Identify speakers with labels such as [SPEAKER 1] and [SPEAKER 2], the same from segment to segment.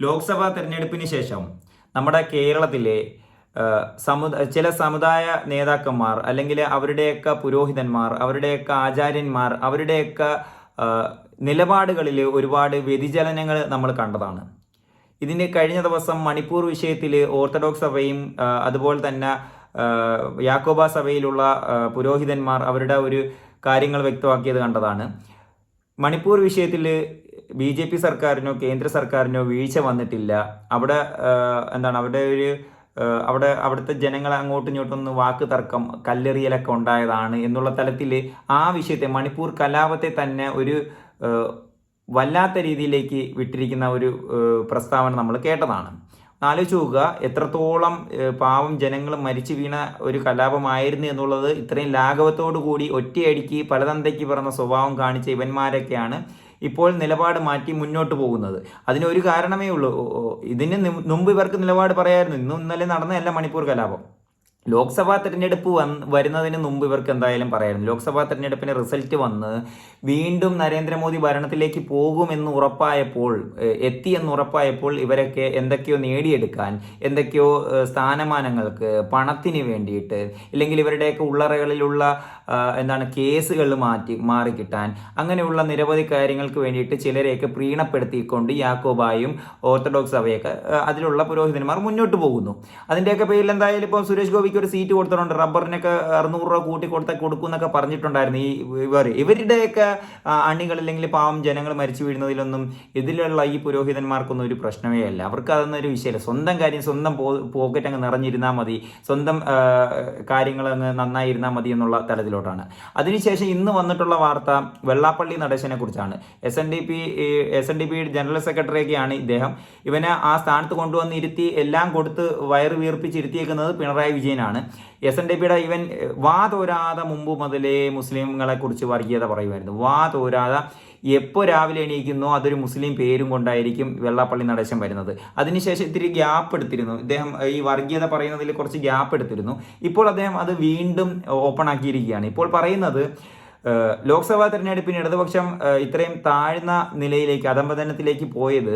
[SPEAKER 1] ലോക്സഭാ തെരഞ്ഞെടുപ്പിന് ശേഷം നമ്മുടെ കേരളത്തിലെ സമുദായ ചില സമുദായ നേതാക്കന്മാർ അല്ലെങ്കിൽ അവരുടെയൊക്കെ പുരോഹിതന്മാർ അവരുടെയൊക്കെ ആചാര്യന്മാർ അവരുടെയൊക്കെ നിലപാടുകളിൽ ഒരുപാട് വ്യതിചലനങ്ങൾ നമ്മൾ കണ്ടതാണ്. ഇതിന് കഴിഞ്ഞ ദിവസം മണിപ്പൂർ വിഷയത്തിൽ ഓർത്തഡോക്സ് സഭയും അതുപോലെ തന്നെ യാക്കോബ സഭയിലുള്ള പുരോഹിതന്മാർ അവരുടെ ഒരു കാര്യങ്ങൾ വ്യക്തമാക്കിയത് കണ്ടതാണ്. മണിപ്പൂർ വിഷയത്തിൽ ബി ജെ പി സർക്കാരിനോ കേന്ദ്ര സർക്കാരിനോ വീഴ്ച വന്നിട്ടില്ല. അവിടെ എന്താണ് അവിടെ ഒരു അവിടെ അവിടുത്തെ ജനങ്ങൾ അങ്ങോട്ടും ഇങ്ങോട്ടും ഒന്ന് വാക്ക് തർക്കം കല്ലെറിയലൊക്കെ ഉണ്ടായതാണ് എന്നുള്ള തലത്തിൽ ആ വിഷയത്തെ മണിപ്പൂർ കലാപത്തെ തന്നെ ഒരു വല്ലാത്ത രീതിയിലേക്ക് വിട്ടിരിക്കുന്ന ഒരു പ്രസ്താവന നമ്മൾ കേട്ടതാണ്. ആലോചിച്ച് നോക്കുക എത്രത്തോളം പാവം ജനങ്ങൾ മരിച്ചു വീണ ഒരു കലാപമായിരുന്നു എന്നുള്ളത് ഇത്രയും ലാഘവത്തോടു കൂടി ഒറ്റയടിക്ക് പലതന്തയ്ക്ക് പറഞ്ഞ സ്വഭാവം കാണിച്ച ഇവന്മാരൊക്കെയാണ് ഇപ്പോൾ നിലപാട് മാറ്റി മുന്നോട്ട് പോകുന്നത്. അതിന് ഒരു കാരണമേ ഉള്ളൂ. ഇതിന് മുമ്പ് ഇവർക്ക് നിലപാട് പറയായിരുന്നു. ഇന്നും ഇന്നലെ നടന്നതല്ല മണിപ്പൂർ കലാപം. ലോക്സഭാ തെരഞ്ഞെടുപ്പ് വന്ന് വരുന്നതിന് മുമ്പ് ഇവർക്ക് എന്തായാലും പറയായിരുന്നു. ലോക്സഭാ തെരഞ്ഞെടുപ്പിന് റിസൾട്ട് വന്ന് വീണ്ടും നരേന്ദ്രമോദി ഭരണത്തിലേക്ക് പോകുമെന്ന് ഉറപ്പായപ്പോൾ എത്തിയെന്ന് ഉറപ്പായപ്പോൾ ഇവരൊക്കെ എന്തൊക്കെയോ നേടിയെടുക്കാൻ എന്തൊക്കെയോ സ്ഥാനമാനങ്ങൾക്ക് പണത്തിന് വേണ്ടിയിട്ട് ഇല്ലെങ്കിൽ ഇവരുടെയൊക്കെ ഉള്ളറകളിലുള്ള എന്താണ് കേസുകൾ മാറ്റി മാറിക്കിട്ടാൻ അങ്ങനെയുള്ള നിരവധി കാര്യങ്ങൾക്ക് വേണ്ടിയിട്ട് ചിലരെയൊക്കെ പ്രീണപ്പെടുത്തിക്കൊണ്ട് യാക്കോബായും ഓർത്തഡോക്സ് സഭയൊക്കെ അതിലുള്ള പുരോഹിതന്മാർ മുന്നോട്ട് പോകുന്നു. അതിന്റെയൊക്കെ പേരിൽ എന്തായാലും ഇപ്പോൾ സുരേഷ് ഗോപിക്ക് ഒരു സീറ്റ് കൊടുത്തിട്ടുണ്ട്. റബ്ബറിനൊക്കെ അറുന്നൂറ് രൂപ കൂട്ടി കൊടുത്ത കൊടുക്കും എന്നൊക്കെ പറഞ്ഞിട്ടുണ്ടായിരുന്നു ഈ ഇവർ ഇവരുടെയൊക്കെ അണികൾ അല്ലെങ്കിൽ പാവം ജനങ്ങൾ മരിച്ചു വീഴുന്നതിലൊന്നും ഇതിലുള്ള ഈ പുരോഹിതന്മാർക്കൊന്നും ഒരു പ്രശ്നമേ അല്ല. അവർക്ക് അതൊന്നും ഒരു വിഷയമല്ല. സ്വന്തം കാര്യം സ്വന്തം പോക്കറ്റ് അങ്ങ് നിറഞ്ഞിരുന്നാൽ മതി. സ്വന്തം കാര്യങ്ങൾ അങ്ങ് നന്നായിരുന്നാൽ മതി എന്നുള്ള തലത്തിലോട്ടാണ്. അതിനുശേഷം ഇന്ന് വന്നിട്ടുള്ള വാർത്ത വെള്ളാപ്പള്ളി നടേശനെ കുറിച്ചാണ്. S N D P S N D P general സെക്രട്ടറിയൊക്കെയാണ് ഇദ്ദേഹം. ഇവനെ ആ സ്ഥാനത്ത് കൊണ്ടുവന്ന് ഇരുത്തി എല്ലാം കൊടുത്ത് വയറ് വീർപ്പിച്ചിരുത്തിയേക്കുന്നത് പിണറായി വിജയനാണ്. എസ് എൻ ഡി പിയുടെ ഇവൻ വാ തോരാതെ മുമ്പ് മുതലേ മുസ്ലിങ്ങളെ കുറിച്ച് വർഗീയത പറയുമായിരുന്നു. വാ തോരാതെ എപ്പോൾ രാവിലെ എണീക്കുന്നോ അതൊരു മുസ്ലിം പേരും കൊണ്ടായിരിക്കും വെള്ളാപ്പള്ളി നടേശൻ വരുന്നത്. അതിനുശേഷം ഇത്തിരി ഗ്യാപ്പ് എടുത്തിരുന്നു. ഇദ്ദേഹം ഈ വർഗീയത പറയുന്നതിൽ കുറച്ച് ഗ്യാപ്പ് എടുത്തിരുന്നു. ഇപ്പോൾ അദ്ദേഹം അത് വീണ്ടും ഓപ്പൺ ആക്കിയിരിക്കുകയാണ്. ഇപ്പോൾ പറയുന്നത് ലോക്സഭാ തെരഞ്ഞെടുപ്പിന് ഇടതുപക്ഷം ഇത്രയും താഴ്ന്ന നിലയിലേക്ക് അധംപതനത്തിലേക്ക് പോയത്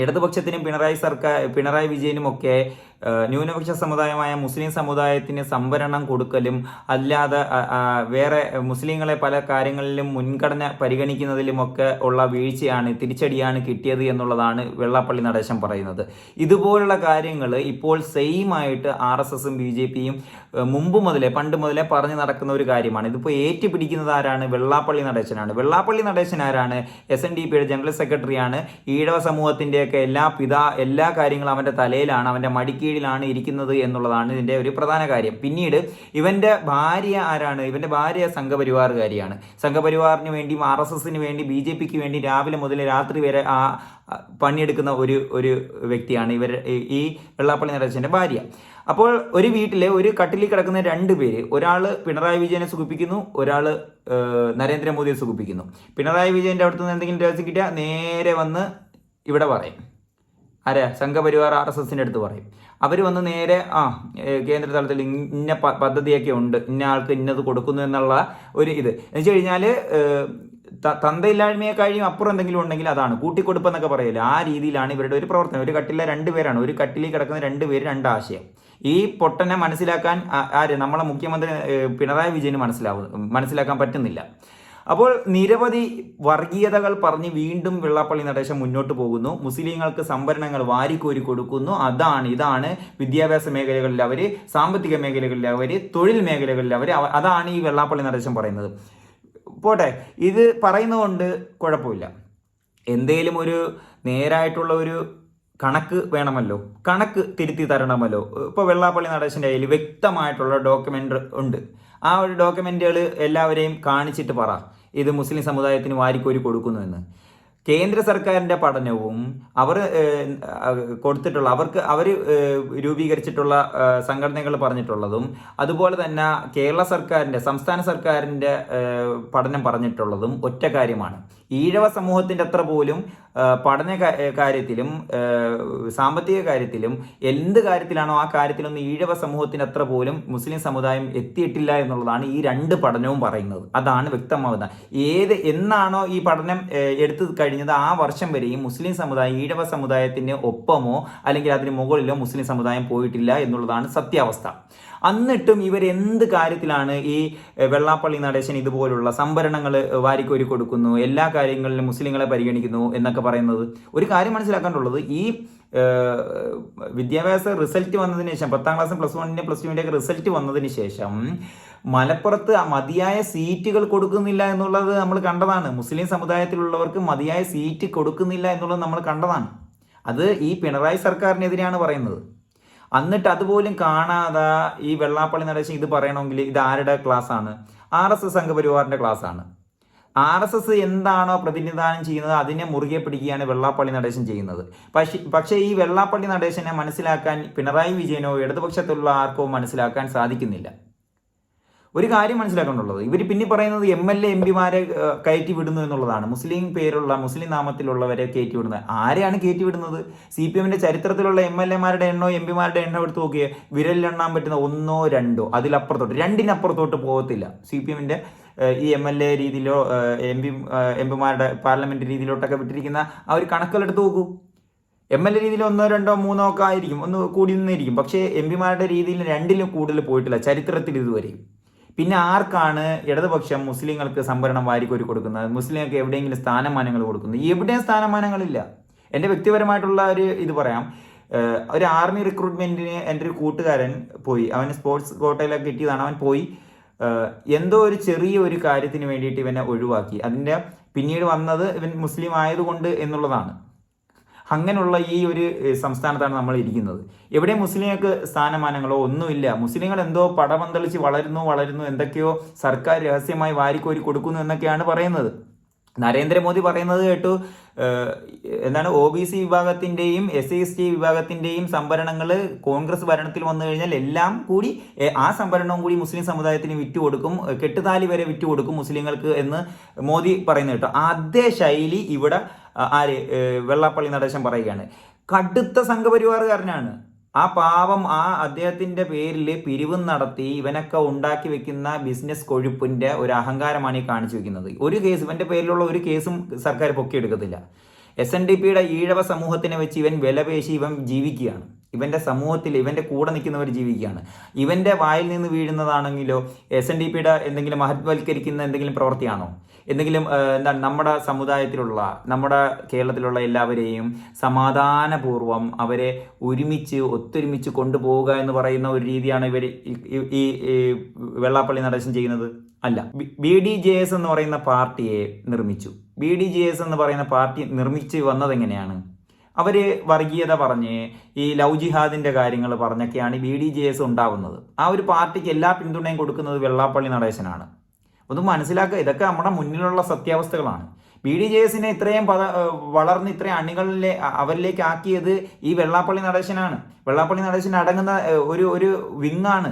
[SPEAKER 1] ഇടതുപക്ഷത്തിനും പിണറായി സർക്കാർ പിണറായി വിജയനും ഒക്കെ ന്യൂനപക്ഷ സമുദായമായ മുസ്ലിം സമുദായത്തിന് സംവരണം കൊടുക്കലും അല്ലാതെ വേറെ മുസ്ലിങ്ങളെ പല കാര്യങ്ങളിലും മുൻഗണന പരിഗണിക്കുന്നതിലും ഒക്കെ ഉള്ള വീഴ്ചയാണ് തിരിച്ചടിയാണ് കിട്ടിയത് എന്നുള്ളതാണ് വെള്ളാപ്പള്ളി നടേശൻ പറയുന്നത്. ഇതുപോലുള്ള കാര്യങ്ങൾ ഇപ്പോൾ സെയിം ആയിട്ട് ആർ എസ് എസും ബി ജെ പിയും മുമ്പ് മുതലേ പണ്ട് മുതലേ പറഞ്ഞു നടക്കുന്ന ഒരു കാര്യമാണ്. ഇതിപ്പോൾ ഏറ്റുപിടിക്കുന്നത് ആരാണ്? വെള്ളാപ്പള്ളി നടേശനാണ്. വെള്ളാപ്പള്ളി നടേശൻ ആരാണ്? എസ് എൻ ഡി പിയുടെ ജനറൽ സെക്രട്ടറിയാണ്. ഈഴവ സമൂഹത്തിന്റെയൊക്കെ എല്ലാ പിതാ എല്ലാ കാര്യങ്ങളും അവന്റെ തലയിലാണ്. അവന്റെ മടിക്കീഴിലാണ് ഇരിക്കുന്നത് എന്നുള്ളതാണ് ഇതിന്റെ ഒരു പ്രധാന കാര്യം. പിന്നീട് ഇവന്റെ ഭാര്യ ആരാണ്? ഇവന്റെ ഭാര്യ സംഘപരിവാറുകാരിയാണ് സംഘപരിവാറിന് വേണ്ടി ആർ എസ് എസിന് വേണ്ടി ബി ജെ പിക്ക് വേണ്ടി രാവിലെ മുതൽ രാത്രി വരെ ആ പണിയെടുക്കുന്ന ഒരു ഒരു വ്യക്തിയാണ് ഇവർ ഈ- വെള്ളാപ്പള്ളി നടേശന്റെ ഭാര്യ. അപ്പോൾ ഒരു വീട്ടിലെ ഒരു കട്ടിലിൽ കിടക്കുന്ന രണ്ട് പേര് ഒരാൾ പിണറായി വിജയനെ സുഖിപ്പിക്കുന്നു ഒരാൾ നരേന്ദ്രമോദിയെ സുഖിപ്പിക്കുന്നു. പിണറായി വിജയന്റെ അടുത്തുനിന്ന് എന്തെങ്കിലും രഹസ്യം കിട്ടിയാൽ നേരെ വന്ന് ഇവിടെ പറയും. ആരാ? സംഘപരിവാർ ആർ എസ് എസിന്റെ അടുത്ത് പറയും. അവർ വന്ന് നേരെ ആ കേന്ദ്ര തലത്തിൽ ഇന്ന പദ്ധതിയൊക്കെ ഉണ്ട്. ഇന്ന ആൾക്ക് ഇന്നത് കൊടുക്കുന്നു എന്നുള്ള ഒരു ഇത്. എന്ന് വെച്ച് കഴിഞ്ഞാൽ തന്തയില്ലായ്മയെ കഴിയും അപ്പുറം എന്തെങ്കിലും ഉണ്ടെങ്കിൽ അതാണ്. കൂട്ടിക്കൊടുപ്പെന്നൊക്കെ പറയില്ല. ആ രീതിയിലാണ് ഇവരുടെ ഒരു പ്രവർത്തനം. ഒരു കട്ടിലെ രണ്ട് പേരാണ്. ഒരു കട്ടിലിൽ കിടക്കുന്ന രണ്ട് പേര് രണ്ട് ആശയം. ഈ പൊട്ടനെ മനസ്സിലാക്കാൻ ആര്? നമ്മളെ മുഖ്യമന്ത്രി പിണറായി വിജയന് മനസ്സിലാവും മനസ്സിലാക്കാൻ പറ്റുന്നില്ല. അപ്പോൾ നിരവധി വർഗീയതകൾ പറഞ്ഞ് വീണ്ടും വെള്ളാപ്പള്ളി നടേശൻ മുന്നോട്ട് പോകുന്നു. മുസ്ലിങ്ങൾക്ക് സംവരണങ്ങൾ വാരിക്കോരി കൊടുക്കുന്നു. അതാണ് ഇതാണ് വിദ്യാഭ്യാസ മേഖലകളിൽ അവർ സാമ്പത്തിക മേഖലകളിൽ അവർ തൊഴിൽ മേഖലകളിൽ അവർ അതാണ് ഈ വെള്ളാപ്പള്ളി നടേശൻ പറയുന്നത്. പോട്ടെ ഇത് പറയുന്നതുകൊണ്ട് കുഴപ്പമില്ല. എന്തേലും ഒരു നേരായിട്ടുള്ള ഒരു കണക്ക് വേണമല്ലോ? കണക്ക് തിരുത്തി തരണമല്ലോ? ഇപ്പോൾ വെള്ളാപ്പള്ളി നടേശന്റെ കയ്യിൽ വ്യക്തമായിട്ടുള്ള ഡോക്യുമെന്റ് ഉണ്ട്. ആ ഒരു ഡോക്യുമെന്റുകൾ എല്ലാവരെയും കാണിച്ചിട്ട് പറ. ഇത് മുസ്ലിം സമുദായത്തിന് വാരിക്കോരി കൊടുക്കുന്നു എന്ന് കേന്ദ്ര സർക്കാരിന്റെ പഠനവും അവർ കൊടുത്തിട്ടുള്ള അവർക്ക് അവർ രൂപീകരിച്ചിട്ടുള്ള സംഘടനകൾ പറഞ്ഞിട്ടുള്ളതും അതുപോലെ തന്നെ കേരള സർക്കാരിന്റെ സംസ്ഥാന സർക്കാരിന്റെ പഠനം പറഞ്ഞിട്ടുള്ളതും ഒറ്റ കാര്യമാണ്. ഈഴവ സമൂഹത്തിന്റെ അത്ര പോലും പഠന കാര്യത്തിലും സാമ്പത്തിക കാര്യത്തിലും എന്ത് കാര്യത്തിലാണോ ആ കാര്യത്തിലൊന്നും ഈഴവ സമൂഹത്തിന്റെ അത്ര പോലും മുസ്ലിം സമുദായം എത്തിയിട്ടില്ല എന്നുള്ളതാണ് ഈ രണ്ട് പഠനവും പറയുന്നത്. അതാണ് വ്യക്തമാവുന്നത്. ഏത് എന്നാണോ ഈ പഠനം എടുത്തു കഴിഞ്ഞത് ആ വർഷം വരെയും മുസ്ലിം സമുദായം ഈഴവ സമുദായത്തിന് ഒപ്പമോ അല്ലെങ്കിൽ അതിന് മുകളിലോ മുസ്ലിം സമുദായം പോയിട്ടില്ല എന്നുള്ളതാണ് സത്യാവസ്ഥ. എന്നിട്ടും ഇവർ എന്ത് കാര്യത്തിലാണ് ഈ വെള്ളാപ്പള്ളി നടേശൻ ഇതുപോലുള്ള സംഭരണങ്ങൾ വാരിക്കോരി കൊടുക്കുന്നു എല്ലാ കാര്യങ്ങളിലും മുസ്ലിങ്ങളെ പരിഗണിക്കുന്നു എന്നൊക്കെ പറയുന്നത്? ഒരു കാര്യം മനസ്സിലാക്കാനുള്ളത് ഈ വിദ്യാഭ്യാസ റിസൾട്ട് വന്നതിന് ശേഷം പത്താം ക്ലാസ് പ്ലസ് വണ്ണിന്റെ പ്ലസ് ടുവിന്റെ ഒക്കെ റിസൾട്ട് വന്നതിന് ശേഷം മലപ്പുറത്ത് മതിയായ സീറ്റുകൾ കൊടുക്കുന്നില്ല എന്നുള്ളത് നമ്മൾ കണ്ടതാണ്. മുസ്ലിം സമുദായത്തിലുള്ളവർക്ക് മതിയായ സീറ്റ് കൊടുക്കുന്നില്ല എന്നുള്ളത് നമ്മൾ കണ്ടതാണ്. അത് ഈ പിണറായി സർക്കാരിനെതിരെയാണ് പറയുന്നത്. എന്നിട്ട് അതുപോലും കാണാതെ ഈ വെള്ളാപ്പള്ളി നടേശൻ ഇത് പറയണമെങ്കിൽ ഇത് ആരുടെ ക്ലാസ് ആണ്? ആർ എസ് എസ് സംഘപരിവാറിന്റെ ക്ലാസ് ആണ്. ആർ എസ് എസ് എന്താണോ പ്രതിനിധാനം ചെയ്യുന്നത് അതിനെ മുറുകെ പിടിക്കുകയാണ് വെള്ളാപ്പള്ളി നടേശൻ ചെയ്യുന്നത്. പക്ഷേ പക്ഷേ ഈ വെള്ളാപ്പള്ളി നടേശനെ മനസ്സിലാക്കാൻ പിണറായി വിജയനോ ഇടതുപക്ഷത്തുള്ള ആർക്കോ മനസ്സിലാക്കാൻ സാധിക്കുന്നില്ല. ഒരു കാര്യം മനസ്സിലാക്കേണ്ടുള്ളത് ഇവർ പിന്നെ പറയുന്നത് എം എൽ എ എം പിമാരെ കയറ്റി വിടുന്നു എന്നുള്ളതാണ്. മുസ്ലിം പേരുള്ള മുസ്ലിം നാമത്തിലുള്ളവരെ കയറ്റി വിടുന്നത്. ആരെയാണ് കയറ്റി വിടുന്നത്? സി പി എമ്മിന്റെ ചരിത്രത്തിലുള്ള എം എൽ എമാരുടെ എണ്ണോ എം പിമാരുടെ എണ്ണോ എടുത്ത് നോക്കിയേ വിരലിലെണ്ണാൻ പറ്റുന്ന ഒന്നോ രണ്ടോ അതിലപ്പുറത്തോട്ട് രണ്ടിനപ്പുറത്തോട്ട് പോകത്തില്ല. സി പി എമ്മിന്റെ ഈ എം എൽ എ രീതിയിലോ എം പി എം പിമാരുടെ പാർലമെന്റ് രീതിയിലോട്ടൊക്കെ വിട്ടിരിക്കുന്ന ആ ഒരു കണക്കുകളെടുത്ത് നോക്കൂ. എം എൽ എ രീതിയിൽ ഒന്നോ രണ്ടോ മൂന്നോ ഒക്കെ ആയിരിക്കും ഒന്ന് കൂടി നിന്നിരിക്കും. പക്ഷേ എം പിമാരുടെ രീതിയിൽ രണ്ടിലും കൂടുതൽ പോയിട്ടില്ല ചരിത്രത്തിൽ ഇതുവരെയും. പിന്നെ ആർക്കാണ് ഇടതുപക്ഷം മുസ്ലിങ്ങൾക്ക് സംവരണം വാരിക്കോരി കൊടുക്കുന്നത്? മുസ്ലിങ്ങൾക്ക് എവിടെയെങ്കിലും സ്ഥാനമാനങ്ങൾ കൊടുക്കുന്നത് എവിടെയും സ്ഥാനമാനങ്ങളില്ല. എന്റെ വ്യക്തിപരമായിട്ടുള്ള ഒരു ഇത് പറയാം. ഒരു ആർമി റിക്രൂട്ട്മെന്റിന് എന്റെ ഒരു കൂട്ടുകാരൻ പോയി. അവന് സ്പോർട്സ് കോട്ടയിലൊക്കെ കിട്ടിയതാണ് അവൻ പോയി. എന്തോ ഒരു ചെറിയ ഒരു കാര്യത്തിന് വേണ്ടിയിട്ട് ഇവനെ ഒഴിവാക്കി. അതിന്റെ പിന്നീട് വന്നത് ഇവൻ മുസ്ലിം ആയതുകൊണ്ട് എന്നുള്ളതാണ്. അങ്ങനെയുള്ള ഈ ഒരു സംസ്ഥാനത്താണ് നമ്മൾ ഇരിക്കുന്നത്. എവിടെ മുസ്ലിങ്ങൾക്ക് സ്ഥാനമാനങ്ങളോ ഒന്നുമില്ല. മുസ്ലിങ്ങൾ എന്തോ പടപന്തളിച്ച് വളരുന്നു വളരുന്നു എന്തൊക്കെയോ സർക്കാർ രഹസ്യമായി വാരിക്കോരി കൊടുക്കുന്നു എന്നൊക്കെയാണ് പറയുന്നത്. നരേന്ദ്രമോദി പറയുന്നത് കേട്ടു എന്താണ് ഒ ബി സി വിഭാഗത്തിന്റെയും എസ് സി എസ് ടി വിഭാഗത്തിന്റെയും സംവരണങ്ങൾ കോൺഗ്രസ് ഭരണത്തിൽ വന്നു കഴിഞ്ഞാൽ എല്ലാം കൂടി ആ സംവരണവും കൂടി മുസ്ലിം സമുദായത്തിന് വിറ്റുകൊടുക്കും കെട്ടുതാലി വരെ വിറ്റുകൊടുക്കും മുസ്ലിങ്ങൾക്ക് എന്ന് മോദി പറയുന്നത് കേട്ടോ. അതേ ശൈലി ഇവിടെ ആര് വെള്ളാപ്പള്ളി നടേശൻ പറയുകയാണ്. കടുത്ത സംഘപരിവാറുകാരനാണ്. ആ പാവം ആ അദ്ദേഹത്തിന്റെ പേരിൽ പിരിവ് നടത്തി ഇവനൊക്കെ ഉണ്ടാക്കി വെക്കുന്ന ബിസിനസ് കൊഴുപ്പിന്റെ ഒരു അഹങ്കാരമാണ് ഈ കാണിച്ചു വെക്കുന്നത്. ഒരു കേസ് ഇവന്റെ പേരിലുള്ള ഒരു കേസും സർക്കാർ പൊക്കിയെടുക്കത്തില്ല. എസ് എൻ ഡി പിയുടെ ഈഴവ സമൂഹത്തിനെ വെച്ച് ഇവൻ വിലപേശി ഇവൻ ജീവിക്കുകയാണ്. ഇവന്റെ സമൂഹത്തിൽ ഇവന്റെ കൂടെ നിൽക്കുന്നവർ ജീവിക്കുകയാണ്. ഇവന്റെ വായിൽ നിന്ന് വീഴുന്നതാണെങ്കിലോ എസ് എൻ ഡി പിയുടെ എന്തെങ്കിലും മഹത്വൽക്കരിക്കുന്ന എന്തെങ്കിലും പ്രവൃത്തിയാണോ? എന്തെങ്കിലും എന്താണ് നമ്മുടെ സമുദായത്തിലുള്ള നമ്മുടെ കേരളത്തിലുള്ള എല്ലാവരെയും സമാധാനപൂർവം അവരെ ഒരുമിച്ച് ഒത്തൊരുമിച്ച് കൊണ്ടുപോവുക എന്ന് പറയുന്ന ഒരു രീതിയാണ് ഇവർ ഈ വെള്ളാപ്പള്ളി നടേശൻ ചെയ്യുന്നത്? അല്ല. ബി ഡി ജെ എസ് എന്ന് പറയുന്ന പാർട്ടിയെ നിർമ്മിച്ചു. ബി ഡി ജെ എസ് എന്ന് പറയുന്ന പാർട്ടി നിർമ്മിച്ച് വന്നത് എങ്ങനെയാണ്? അവർ വർഗീയത പറഞ്ഞ് ഈ ലവ് ജിഹാദിന്റെ കാര്യങ്ങൾ പറഞ്ഞൊക്കെയാണ് ബി ഡി ജെ എസ് ഉണ്ടാവുന്നത്. ആ ഒരു പാർട്ടിക്ക് എല്ലാ പിന്തുണയും കൊടുക്കുന്നത് വെള്ളാപ്പള്ളി നടേശനാണ്. ഒന്ന് മനസ്സിലാക്കുക ഇതൊക്കെ നമ്മുടെ മുന്നിലുള്ള സത്യാവസ്ഥകളാണ്. ബി ഡി ജെ എസിനെ ഇത്രയും പത വളർന്ന് ഇത്രയും അണികളിലെ അവരിലേക്ക് ആക്കിയത് ഈ വെള്ളാപ്പള്ളി നടേശനാണ്. വെള്ളാപ്പള്ളി നടേശൻ അടങ്ങുന്ന ഒരു ഒരു വിങ്ങാണ്.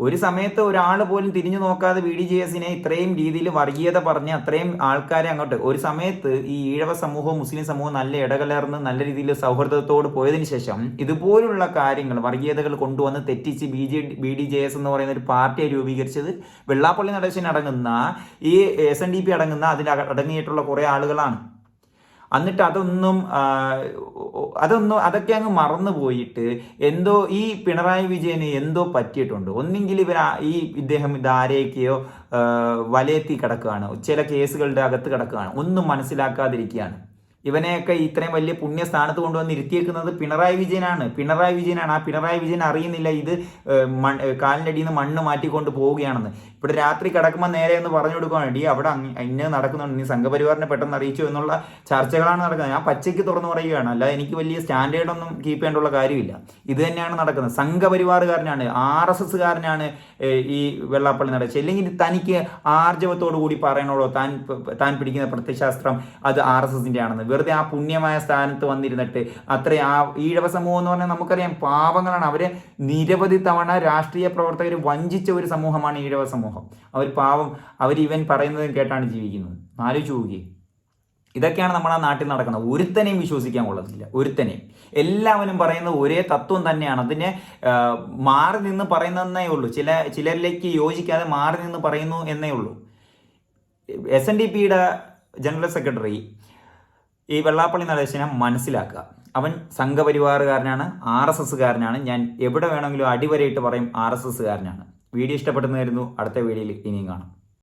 [SPEAKER 1] ഒരു സമയത്ത് ഒരാൾ പോലും തിരിഞ്ഞു നോക്കാതെ ബി ഡി ജെ എസിനെ ഇത്രയും രീതിയിൽ വർഗീയത പറഞ്ഞ് അത്രയും ആൾക്കാരെ അങ്ങോട്ട് ഒരു സമയത്ത് ഈ ഈഴവ സമൂഹവും മുസ്ലിം സമൂഹവും നല്ല ഇടകലർന്ന് നല്ല രീതിയിൽ സൗഹൃദത്തോട് പോയതിനു ശേഷം ഇതുപോലുള്ള കാര്യങ്ങൾ വർഗീയതകൾ കൊണ്ടുവന്ന് തെറ്റിച്ച് B J B D J S എന്ന് പറയുന്ന ഒരു പാർട്ടിയെ രൂപീകരിച്ചത് വെള്ളാപ്പള്ളി നടേശൻ അടങ്ങുന്ന ഈ എസ് എൻ ഡി പി അടങ്ങുന്ന അതിൽ അടങ്ങിയിട്ടുള്ള കുറേ ആളുകളാണ്. എന്നിട്ട് അതൊന്നും അതൊന്നും അതൊക്കെ അങ്ങ് മറന്നു പോയിട്ട് എന്തോ ഈ പിണറായി വിജയന് എന്തോ പറ്റിയിട്ടുണ്ട്. ഒന്നെങ്കിൽ ഇവർ ഈ ഇദ്ദേഹം ഇത് ആരെയൊക്കെയോ വലയത്തി കിടക്കുകയാണ്. ചില കേസുകളുടെ അകത്ത് കിടക്കുകയാണ്. ഒന്നും മനസ്സിലാക്കാതിരിക്കുകയാണ്. ഇവനെയൊക്കെ ഇത്രയും വലിയ പുണ്യസ്ഥാനത്ത് കൊണ്ടുവന്ന് ഇരുത്തിയേക്കുന്നത് പിണറായി വിജയനാണ്. പിണറായി വിജയനാണ്. ആ പിണറായി വിജയൻ അറിയുന്നില്ല ഇത് മൺ- കാലിന്റെ അടിയിൽ നിന്ന് മണ്ണ് മാറ്റിക്കൊണ്ട് പോവുകയാണെന്ന്. ഇവിടെ രാത്രി കിടക്കുമ്പോൾ നേരെ എന്ന് പറഞ്ഞു കൊടുക്കുകയാണ് ഡി അവിടെ ഇന്ന നടക്കുന്നുണ്ട്. നീ സംഘപരിവാറിനെ പെട്ടെന്ന് അറിയിച്ചു? എന്നുള്ള ചർച്ചകളാണ് നടക്കുന്നത്. ഞാൻ പച്ചയ്ക്ക് തുറന്നു പറയുകയാണ്. അല്ലാതെ എനിക്ക് വലിയ സ്റ്റാൻഡേർഡ് ഒന്നും കീപ്പ് ചെയ്യേണ്ടുള്ള കാര്യമില്ല. ഇത് തന്നെയാണ് നടക്കുന്നത്. സംഘപരിവാറുകാരനാണ് ആർ എസ് എസ്സുകാരനാണ് ഈ വെള്ളാപ്പള്ളി നടച്ചത് അല്ലെങ്കിൽ തനിക്ക് ആർജവത്തോടു കൂടി പറയണോളോ താൻ താൻ പിടിക്കുന്ന പ്രത്യശാസ്ത്രം അത് ആർ എസ് എസിന്റെ ആണെന്ന് വെറുതെ ആ പുണ്യമായ സ്ഥാനത്ത് വന്നിരുന്നിട്ട് അത്ര ആ ഈഴവ സമൂഹം എന്ന് പറഞ്ഞാൽ നമുക്കറിയാം പാവങ്ങളാണ്. അവരെ നിരവധി തവണ രാഷ്ട്രീയ പ്രവർത്തകർ വഞ്ചിച്ച ഒരു സമൂഹമാണ് ഈഴവ സമൂഹം സമൂഹം. അവർ പാവം അവർ ഇവൻ പറയുന്നതും കേട്ടാണ് ജീവിക്കുന്നത്. ആലോചിച്ച് നോക്കിയേ. ഇതൊക്കെയാണ് നമ്മുടെ ആ നാട്ടിൽ നടക്കുന്നത് ഒരുത്തനെയും വിശ്വസിക്കാൻ കൊള്ളത്തില്ല. ഒരുത്തനെയും. എല്ലാവരും പറയുന്നത് ഒരേ തത്വം തന്നെയാണ്. അതിനെ മാറി നിന്ന് പറയുന്നതെന്നേ ഉള്ളൂ. ചില ചിലരിലേക്ക് യോജിക്കാതെ മാറി നിന്ന് പറയുന്നു എന്നേ ഉള്ളൂ. എസ് എൻ ഡി പിയുടെ ജനറൽ സെക്രട്ടറി ഈ വെള്ളാപ്പള്ളി നടേശനെ മനസ്സിലാക്കുക. അവൻ സംഘപരിവാറുകാരനാണ് ആർ എസ് എസ്സുകാരനാണ്. ഞാൻ എവിടെ വേണമെങ്കിലും അടിവരയിട്ട് പറയും ആർ എസ് എസ്സുകാരനാണ്. വീഡിയോ ഇഷ്ടപ്പെടുന്നതായിരുന്നു അടുത്ത വീഡിയോയിൽ ഇനിയും കാണാം.